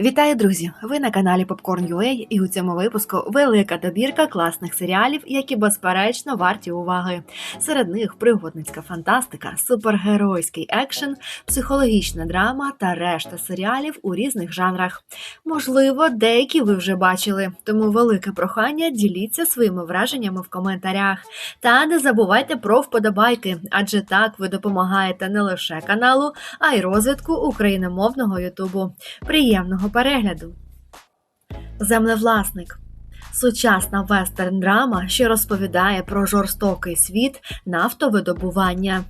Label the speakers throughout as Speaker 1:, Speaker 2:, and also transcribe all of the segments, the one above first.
Speaker 1: Вітаю, друзі! Ви на каналі Popcorn.ua і у цьому випуску велика добірка класних серіалів, які безперечно варті уваги. Серед них пригодницька фантастика, супергеройський екшен, психологічна драма та решта серіалів у різних жанрах. Можливо, деякі ви вже бачили, тому велике прохання діліться своїми враженнями в коментарях. Та не забувайте про вподобайки, адже так ви допомагаєте не лише каналу, а й розвитку україномовного Ютубу. Приємного перегляду. Землевласник. Сучасна вестерн драма, що розповідає про жорстокий світ нафтовидобування.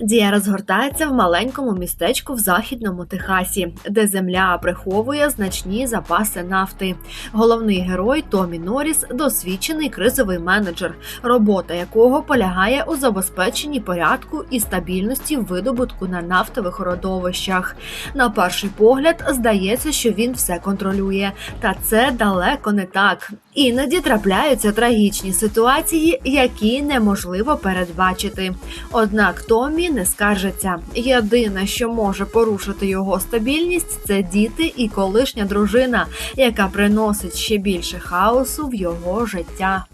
Speaker 1: Дія розгортається в маленькому містечку в західному Техасі, де земля приховує значні запаси нафти. Головний герой Томі Норріс – досвідчений кризовий менеджер, робота якого полягає у забезпеченні порядку і стабільності видобутку на нафтових родовищах. На перший погляд здається, що він все контролює, та це далеко не так. Іноді трапляються трагічні ситуації, які неможливо передбачити. Однак Томі не скаржиться. Єдине, що може порушити його стабільність, це діти і колишня дружина, яка приносить ще більше хаосу в його життя.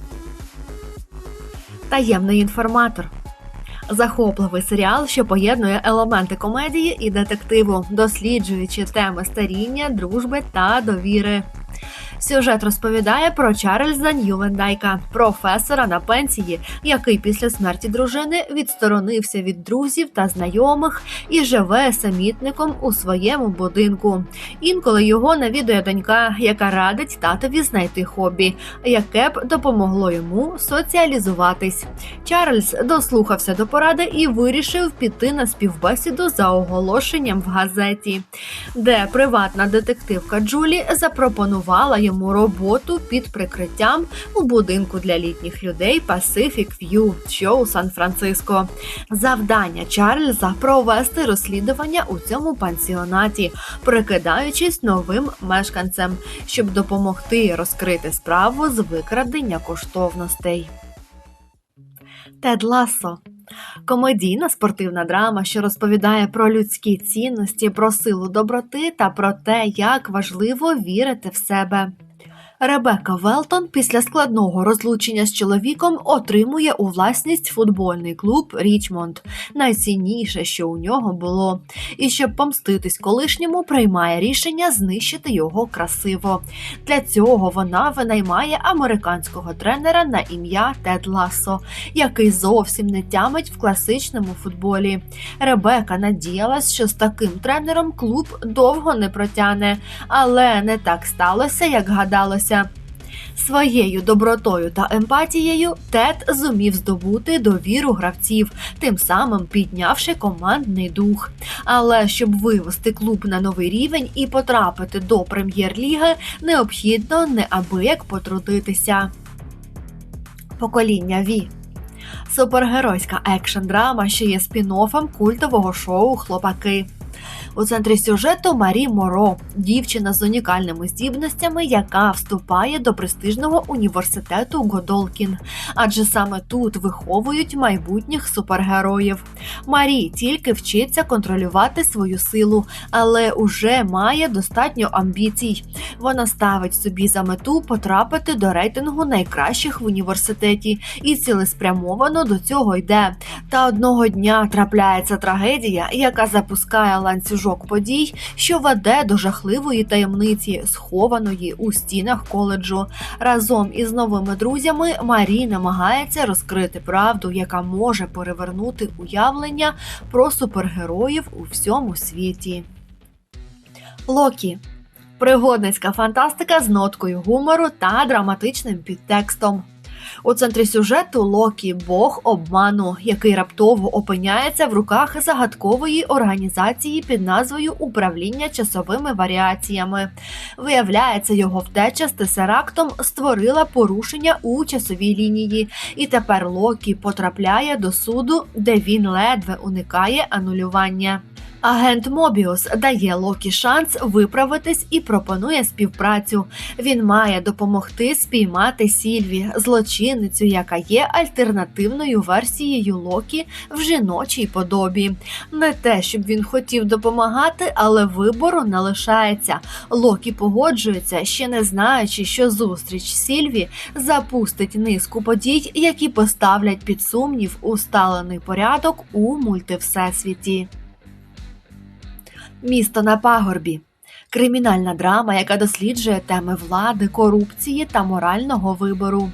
Speaker 1: Таємний інформатор. Захопливий серіал, що поєднує елементи комедії і детективу, досліджуючи теми старіння, дружби та довіри. Сюжет розповідає про Чарльза Ньювендайка, професора на пенсії, який після смерті дружини відсторонився від друзів та знайомих і живе самітником у своєму будинку. Інколи його навідує донька, яка радить татові знайти хобі, яке б допомогло йому соціалізуватись. Чарльз дослухався до поради і вирішив піти на співбесіду за оголошенням в газеті, де приватна детективка Джулі запропонувала йому йому роботу під прикриттям у будинку для літніх людей Pacific View, що у Сан-Франциско. Завдання Чарльза провести розслідування у цьому пансіонаті, прикидаючись новим мешканцем, щоб допомогти розкрити справу з викрадення коштовностей. Тед Лассо Комедійна спортивна драма, що розповідає про людські цінності, про силу доброти та про те, як важливо вірити в себе. Ребекка Велтон після складного розлучення з чоловіком отримує у власність футбольний клуб Річмонд, найцінніше, що у нього було. І щоб помститись колишньому, приймає рішення знищити його красиво. Для цього вона винаймає американського тренера на ім'я Тед Лассо, який зовсім не тямить в класичному футболі. Ребека надіялась, що з таким тренером клуб довго не протягне, але не так сталося, як гадалося. Своєю добротою та емпатією Тед зумів здобути довіру гравців, тим самим піднявши командний дух. Але щоб вивести клуб на новий рівень і потрапити до прем'єр-ліги, необхідно неабияк потрудитися. Покоління Ві супергеройська екшн драма, що є спін-оффом культового шоу Хлопаки. У центрі сюжету Марі Моро, дівчина з унікальними здібностями, яка вступає до престижного університету Годолкін. Адже саме тут виховують майбутніх супергероїв. Марі тільки вчиться контролювати свою силу, але уже має достатньо амбіцій. Вона ставить собі за мету потрапити до рейтингу найкращих в університеті і цілеспрямовано до цього йде. Та одного дня трапляється трагедія, яка запускає ланцюжок подій, що веде до жахливої таємниці, схованої у стінах коледжу. Разом із новими друзями Марі намагається розкрити правду, яка може перевернути уявлення про супергероїв у всьому світі. Локі пригодницька фантастика з ноткою гумору та драматичним підтекстом. У центрі сюжету Локі Бог обману, який раптово опиняється в руках загадкової організації під назвою Управління часовими варіаціями. Виявляється, його втеча з тесерактом створила порушення у часовій лінії, і тепер Локі потрапляє до суду, де він ледве уникає анулювання. Агент Мобіус дає Локі шанс виправитись і пропонує співпрацю. Він має допомогти спіймати Сільві, злочинницю, яка є альтернативною версією Локі в жіночій подобі. Не те, щоб він хотів допомагати, але вибору не лишається. Локі погоджується, ще не знаючи, що зустріч Сільві запустить низку подій, які поставлять під сумнів усталений порядок у мультивсесвіті. Місто на пагорбі. Кримінальна драма, яка досліджує теми влади, корупції та морального вибору.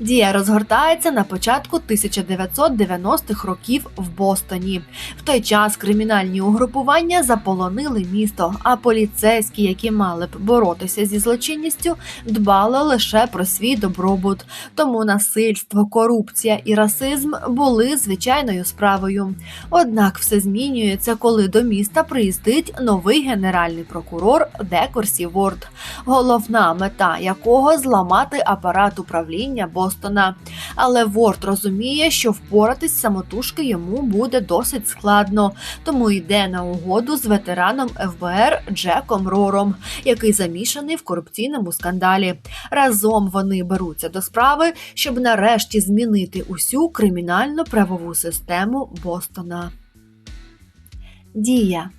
Speaker 1: Дія розгортається на початку 1990-х років в Бостоні. В той час кримінальні угрупування заполонили місто, а поліцейські, які мали б боротися зі злочинністю, дбали лише про свій добробут. Тому насильство, корупція і расизм були звичайною справою. Однак все змінюється, коли до міста приїздить новий генеральний прокурор Декорсі Ворд, головна мета якого зламати апарат управління Бостона. Але Ворд розуміє, що впоратись самотужки йому буде досить складно, тому йде на угоду з ветераном ФБР Джеком Рором, який замішаний в корупційному скандалі. Разом вони беруться до справи, щоб нарешті змінити усю кримінальну правову систему Бостона. Дія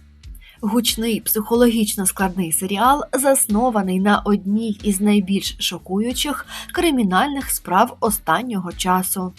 Speaker 1: Гучний психологічно складний серіал заснований на одній із найбільш шокуючих кримінальних справ останнього часу.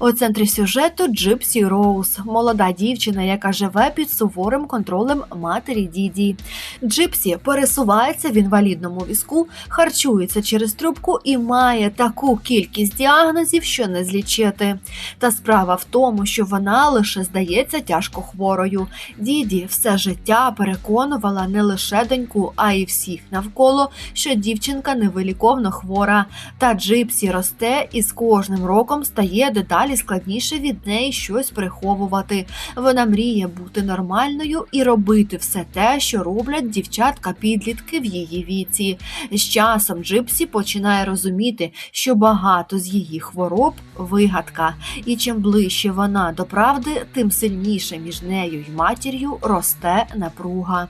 Speaker 1: У центрі сюжету Джипсі Роуз, молода дівчина, яка живе під суворим контролем матері Діді. Джипсі пересувається в інвалідному візку, харчується через трубку і має таку кількість діагнозів, що не злічити. Та справа в тому, що вона лише здається тяжко хворою. Діді все життя переконувала не лише доньку, а й всіх навколо, що дівчинка невиліковно хвора. Та Джипсі росте і з кожним роком стає дедалі складніше від неї щось приховувати. Вона мріє бути нормальною і робити все те, що роблять дівчатка-підлітки в її віці. З часом Джипсі починає розуміти, що багато з її хвороб вигадка, і чим ближче вона до правди, тим сильніше між нею й матір'ю росте напруга.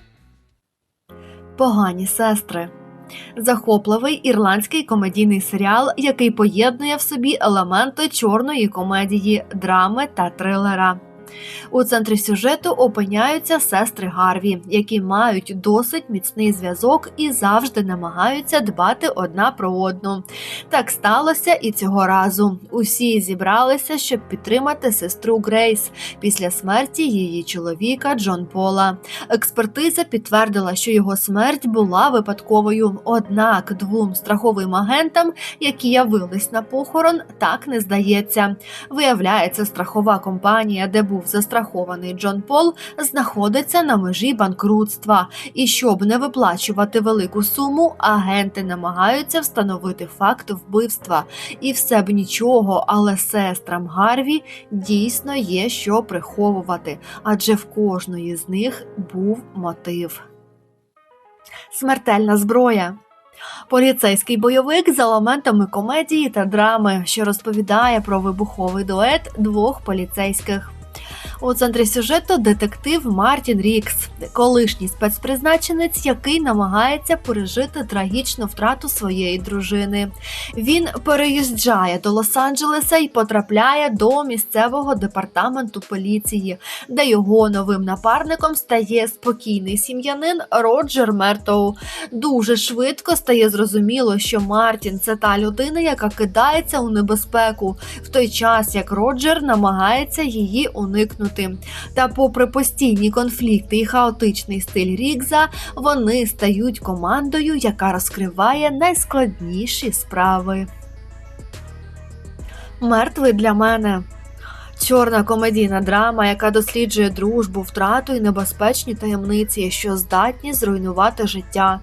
Speaker 1: Погані сестри. Захопливий ірландський комедійний серіал, який поєднує в собі елементи чорної комедії, драми та трилера. У центрі сюжету опиняються сестри Гарві, які мають досить міцний зв'язок і завжди намагаються дбати одна про одну. Так сталося і цього разу. Усі зібралися, щоб підтримати сестру Грейс після смерті її чоловіка Джон Пола. Експертиза підтвердила, що його смерть була випадковою. Однак двом страховим агентам, які явились на похорон, так не здається. Виявляється, страхова компанія, де був застрахований Джон Пол, знаходиться на межі банкрутства, і щоб не виплачувати велику суму, агенти намагаються встановити факт вбивства. І все б нічого, але сестрам Гарві дійсно є що приховувати, адже в кожної з них був мотив. Смертельна зброя. Поліцейський бойовик з елементами комедії та драми, що розповідає про вибуховий дует двох поліцейських. У центрі сюжету детектив Мартін Рікс, колишній спецпризначенець, який намагається пережити трагічну втрату своєї дружини. Він переїжджає до Лос-Анджелеса і потрапляє до місцевого департаменту поліції, де його новим напарником стає спокійний сім'янин Роджер Мертоу. Дуже швидко стає зрозуміло, що Мартін це та людина, яка кидається у небезпеку, в той час як Роджер намагається її уникнути. Та, попри постійні конфлікти і хаотичний стиль Рікза, вони стають командою, яка розкриває найскладніші справи. Мертвий для мене. Чорна комедійна драма, яка досліджує дружбу, втрату і небезпечні таємниці, що здатні зруйнувати життя.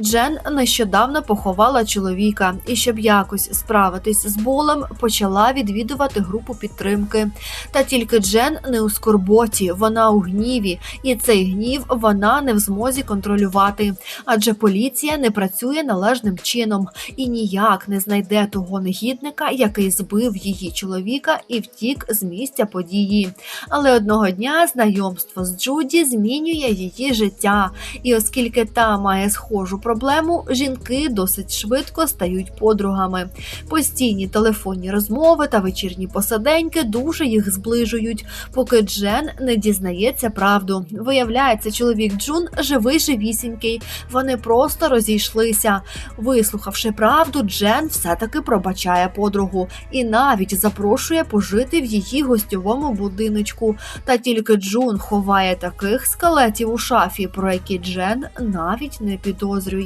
Speaker 1: Джен нещодавно поховала чоловіка, і щоб якось справитись з болем, почала відвідувати групу підтримки. Та тільки Джен не у скорботі, вона у гніві, і цей гнів вона не в змозі контролювати, адже поліція не працює належним чином. І ніяк не знайде того негідника, який збив її чоловіка і втік з місця події. Але одного дня знайомство з Джуді змінює її життя, і оскільки та має схожу проблему, жінки досить швидко стають подругами. Постійні телефонні розмови та вечірні посаденьки дуже їх зближують, поки Джен не дізнається правду. Виявляється, чоловік Джун живий живісінький. Вони просто розійшлися. Вислухавши правду, Джен все-таки пробачає подругу і навіть запрошує пожити в її гостьовому будиночку. Та тільки Джун ховає таких скелетів у шафі, про які Джен навіть не підозрює.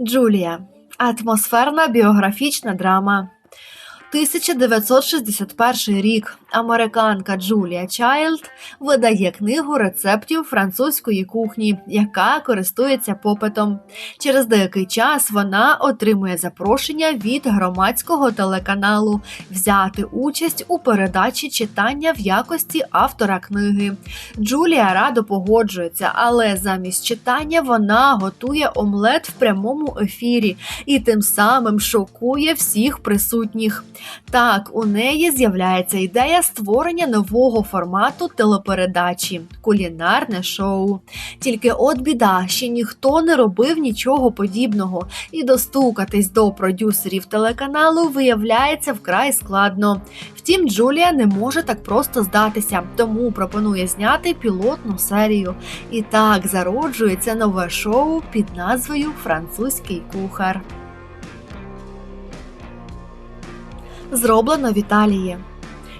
Speaker 1: Джулія. Атмосферна біографічна драма. 1961 рік американка Джулія Чайлд видає книгу рецептів французької кухні, яка користується попитом. Через деякий час вона отримує запрошення від громадського телеканалу взяти участь у передачі читання в якості автора книги. Джулія радо погоджується, але замість читання вона готує омлет в прямому ефірі і тим самим шокує всіх присутніх. Так, у неї з'являється ідея створення нового формату телепередачі кулінарне шоу. Тільки от біда, ще ніхто не робив нічого подібного, і достукатись до продюсерів телеканалу виявляється вкрай складно. Втім, Джулія не може так просто здатися, тому пропонує зняти пілотну серію. І так зароджується нове шоу під назвою Французький кухар. Зроблено в Італії.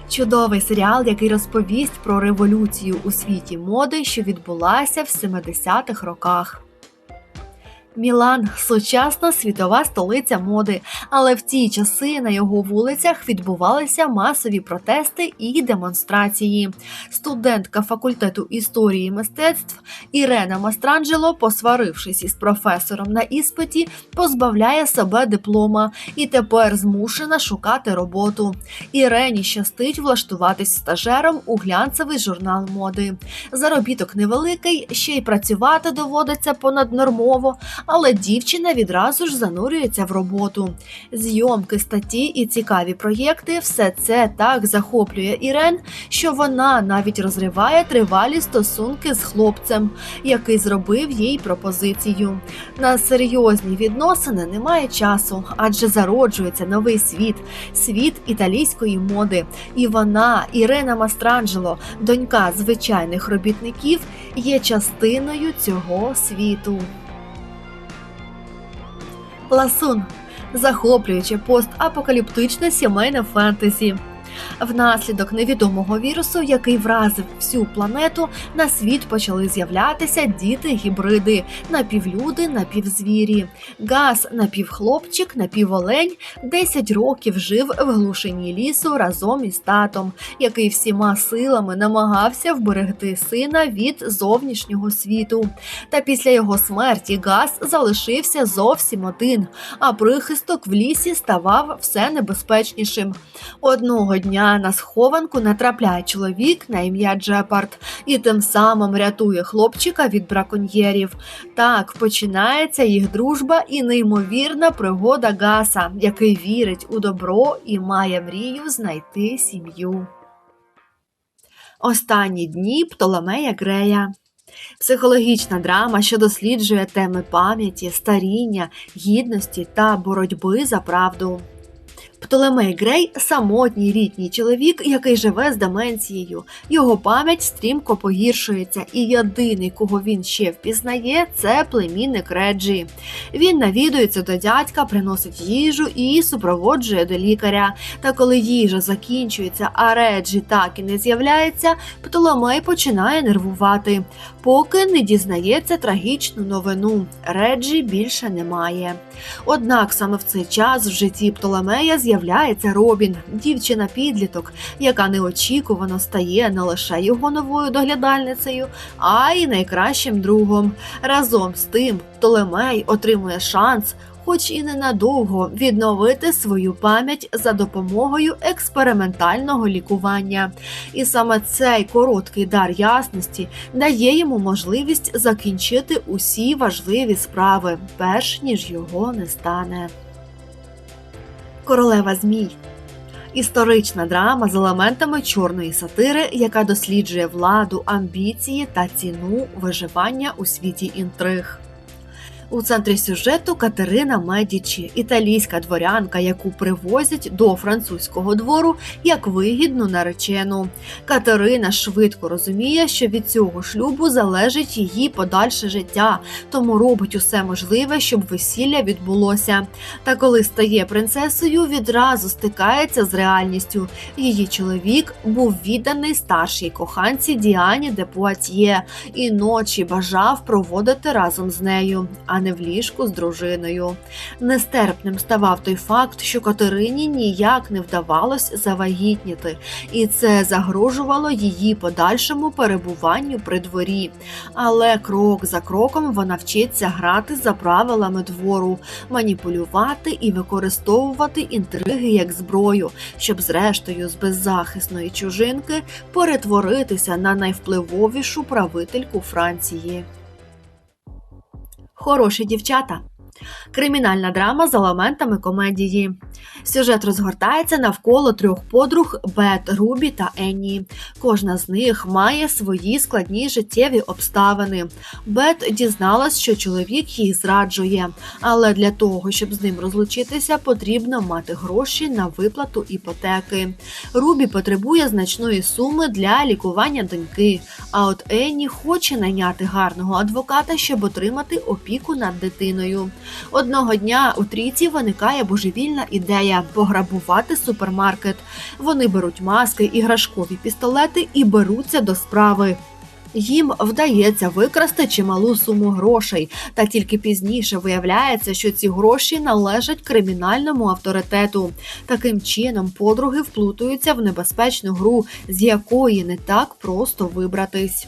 Speaker 1: Чудовий серіал, який розповість про революцію у світі моди, що відбулася в 70-х роках. Мілан сучасна світова столиця моди, але в ті часи на його вулицях відбувалися масові протести і демонстрації. Студентка факультету історії мистецтв Ірена Мастранджело, посварившись із професором на іспиті, позбавляє себе диплома і тепер змушена шукати роботу. Ірені щастить влаштуватись стажером у глянцевий журнал моди. Заробіток невеликий, ще й працювати доводиться понаднормово але дівчина відразу ж занурюється в роботу. Зйомки статті і цікаві проєкти все це так захоплює Ірен, що вона навіть розриває тривалі стосунки з хлопцем, який зробив їй пропозицію. На серйозні відносини немає часу, адже зароджується новий світ, світ італійської моди. І вона, Ірена Мастранджело, донька звичайних робітників, є частиною цього світу. Ласун захоплююче постапокаліптичне сімейне фентезі. Внаслідок невідомого вірусу, який вразив всю планету, на світ почали з'являтися діти-гібриди, напівлюди, напівзвірі. Газ, напівхлопчик, напіволень 10 років жив в глушині лісу разом із татом, який всіма силами намагався вберегти сина від зовнішнього світу. Та після його смерті газ залишився зовсім один, а прихисток в лісі ставав все небезпечнішим. Одного дня на схованку натрапляє чоловік на ім'я Джепард і тим самим рятує хлопчика від браконьєрів. Так починається їх дружба і неймовірна пригода Гаса, який вірить у добро і має мрію знайти сім'ю. Останні дні Птоломея Грея. Психологічна драма, що досліджує теми пам'яті, старіння, гідності та боротьби за правду. Птолемей Грей самотній літній чоловік, який живе з деменцією. Його пам'ять стрімко погіршується, і єдиний, кого він ще впізнає, це племінник Реджі. Він навідується до дядька, приносить їжу і супроводжує до лікаря. Та коли їжа закінчується, а Реджі так і не з'являється, Птолемей починає нервувати, поки не дізнається трагічну новину. Реджі більше немає. Однак саме в цей час в житті Птолемея з'являється з'являється Робін, дівчина-підліток, яка неочікувано стає не лише його новою доглядальницею, а й найкращим другом. Разом з тим, Толемей отримує шанс. Хоч і ненадовго відновити свою пам'ять за допомогою експериментального лікування, і саме цей короткий дар ясності дає йому можливість закінчити усі важливі справи, перш ніж його не стане. Королева Змій історична драма з елементами чорної сатири, яка досліджує владу, амбіції та ціну виживання у світі інтриг. У центрі сюжету Катерина Медічі, італійська дворянка, яку привозять до французького двору як вигідну наречену. Катерина швидко розуміє, що від цього шлюбу залежить її подальше життя, тому робить усе можливе, щоб весілля відбулося. Та коли стає принцесою, відразу стикається з реальністю. Її чоловік був відданий старшій коханці Діані де Пуатьє і ночі бажав проводити разом з нею а не в ліжку з дружиною. Нестерпним ставав той факт, що Катерині ніяк не вдавалось завагітніти, і це загрожувало її подальшому перебуванню при дворі. Але крок за кроком вона вчиться грати за правилами двору, маніпулювати і використовувати інтриги як зброю, щоб, зрештою, з беззахисної чужинки перетворитися на найвпливовішу правительку Франції. Хороші дівчата. Кримінальна драма з елементами комедії. Сюжет розгортається навколо трьох подруг Бет, Рубі та Енні. Кожна з них має свої складні життєві обставини. Бет дізналась, що чоловік її зраджує, але для того, щоб з ним розлучитися, потрібно мати гроші на виплату іпотеки. Рубі потребує значної суми для лікування доньки. А от Енні хоче найняти гарного адвоката, щоб отримати опіку над дитиною. Одного дня у трійці виникає божевільна ідея пограбувати супермаркет. Вони беруть маски, іграшкові пістолети і беруться до справи. Їм вдається викрасти чималу суму грошей, та тільки пізніше виявляється, що ці гроші належать кримінальному авторитету. Таким чином, подруги вплутуються в небезпечну гру, з якої не так просто вибратись.